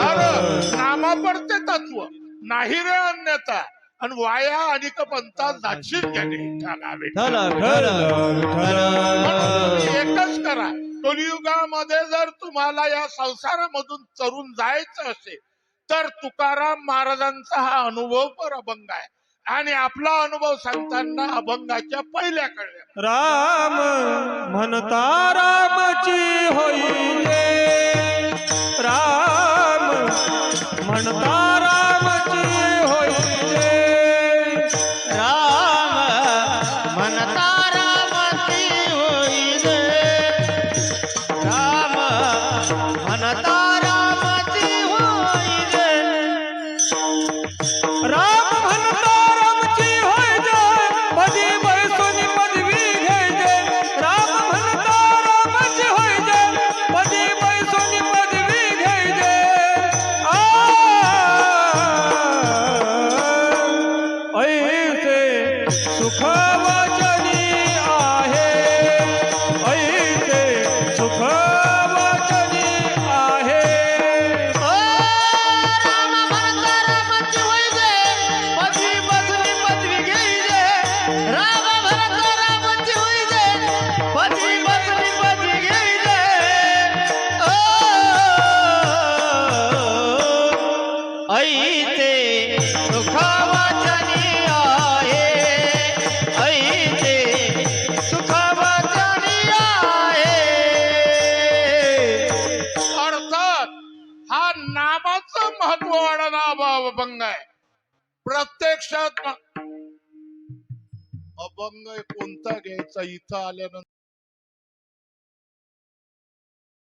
अरे नामापडते तत्व. नाही रे अन्यथा. आणि वाया अनिक पंथा जाशील तुम्ही एकच करा. कलियुगामध्ये जर तुम्हाला या संसारामधून चरून जायचं असेल तर तुकाराम महाराजांचा हा अनुभव पर अभंग आहे. आणि आपला अनुभव सांगताना अभंगाच्या पहिल्या कळल्या राम म्हणता रामची होई म्हणता रामची होई राम म्हणता रामची होई राम म्हणता रामची राम पदवी बसली पदवी घेई रे ओ ऐते सुखवचनी हा नामाचं महत्त्व वाढवणा अभंग आहे. प्रत्यक्षात अभंग कोणता घ्यायचा? इथं आल्यानंतर